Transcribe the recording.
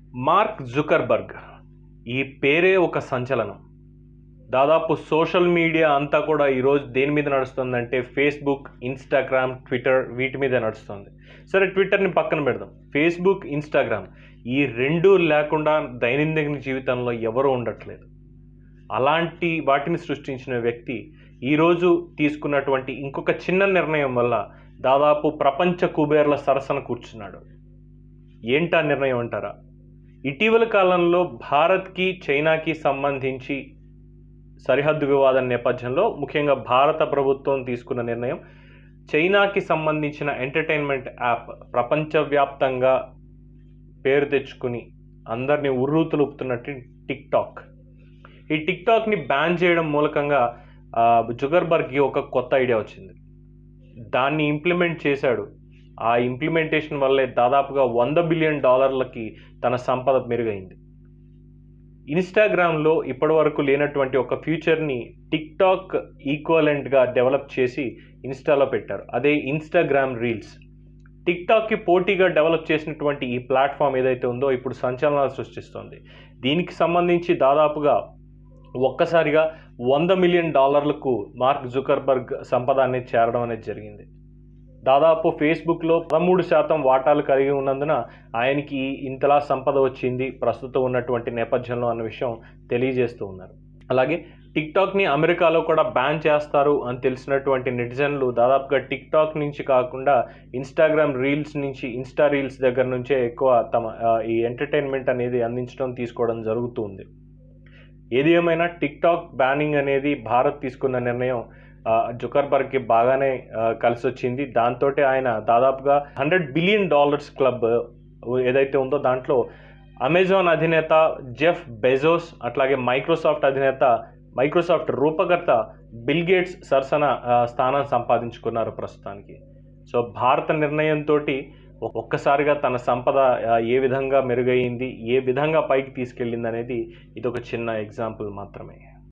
Mark Zuckerberg ఈ పేరే ఒక సంచలనం. దాదాపు సోషల్ మీడియా అంతా కూడా ఈరోజు దేని మీద నడుస్తుందంటే ఫేస్బుక్ ఇన్స్టాగ్రామ్ ట్విట్టర్ వీటి మీద నడుస్తుంది. సరే ట్విట్టర్ని పక్కన పెడదాం. ఫేస్బుక్ ఇన్స్టాగ్రామ్ ఈ రెండు లేకుండా దైనందిన జీవితంలో ఎవరూ ఉండట్లేదు. అలాంటి వాటిని సృష్టించిన వ్యక్తి ఈరోజు తీసుకున్నటువంటి ఇంకొక చిన్న నిర్ణయం వల్ల దాదాపు ప్రపంచ కుబేర్ల సరసన కూర్చున్నాడు. ఏంటా నిర్ణయం అంటారా? ఇటీవల కాలంలో భారత్కి చైనాకి సంబంధించి సరిహద్దు వివాదం నేపథ్యంలో ముఖ్యంగా భారత ప్రభుత్వం తీసుకున్న నిర్ణయం చైనాకి సంబంధించిన ఎంటర్టైన్మెంట్ యాప్ ప్రపంచవ్యాప్తంగా పేరు తెచ్చుకుని అందరినీ ఉర్రూతులుపుతున్నట్టు టిక్ టాక్. ఈ టిక్ టాక్ని బ్యాన్ చేయడం మూలకంగా జుగర్బర్గ్కి ఒక కొత్త ఐడియా వచ్చింది. దాన్ని ఇంప్లిమెంట్ చేశాడు ఆ ఇంప్లిమెంటేషన్ వల్లే దాదాపుగా వంద బిలియన్ డాలర్లకి తన సంపద మెరుగైంది. ఇన్స్టాగ్రామ్లో ఇప్పటివరకు లేనటువంటి ఒక ఫ్యూచర్ని టిక్ టాక్ ఈక్వలెంట్గా డెవలప్ చేసి ఇన్స్టాలో పెట్టారు. అదే ఇన్స్టాగ్రామ్ రీల్స్ టిక్ టాక్కి పోటీగా డెవలప్ చేసినటువంటి ఈ ప్లాట్ఫామ్ ఏదైతే ఉందో ఇప్పుడు సంచలనాలు సృష్టిస్తుంది. దీనికి సంబంధించి దాదాపుగా ఒక్కసారిగా వంద మిలియన్ డాలర్లకు మార్క్ జుకర్బర్గ్ సంపద అనేది చేరడం అనేది జరిగింది. దాదాపు ఫేస్బుక్లో పదమూడు శాతం వాటాలు కలిగి ఉన్నందున ఆయనకి ఇంతలా సంపద వచ్చింది ప్రస్తుతం ఉన్నటువంటి నేపథ్యంలో అన్న విషయం తెలియజేస్తూ ఉన్నారు. అలాగే టిక్టాక్ని అమెరికాలో కూడా బ్యాన్ చేస్తారు అని తెలిసినటువంటి నెటిజన్లు దాదాపుగా టిక్టాక్ నుంచి కాకుండా ఇన్స్టాగ్రామ్ రీల్స్ నుంచి ఇన్స్టా రీల్స్ దగ్గర నుంచే ఎక్కువ తమ ఈ ఎంటర్టైన్మెంట్ అనేది అందించడం తీసుకోవడం జరుగుతుంది ఏది ఏమైనా టిక్టాక్ బ్యానింగ్ అనేది భారత్ తీసుకున్న నిర్ణయం జుకర్బర్గ్కి బాగానే కలిసి వచ్చింది దాంతో ఆయన దాదాపుగా హండ్రెడ్ బిలియన్ డాలర్స్ క్లబ్ ఏదైతే ఉందో దాంట్లో అమెజాన్ అధినేత జెఫ్ బెజోస్ అట్లాగే మైక్రోసాఫ్ట్ అధినేత మైక్రోసాఫ్ట్ రూపకర్త బిల్ గేట్స్ సరసన స్థానం సంపాదించుకున్నారు ప్రస్తుతానికి. సో భారత నిర్ణయంతో ఒక్కసారిగా తన సంపద ఏ విధంగా మెరుగైంది ఏ విధంగా పైకి తీసుకెళ్ళింది అనేది ఇది ఒక చిన్న ఎగ్జాంపుల్ మాత్రమే.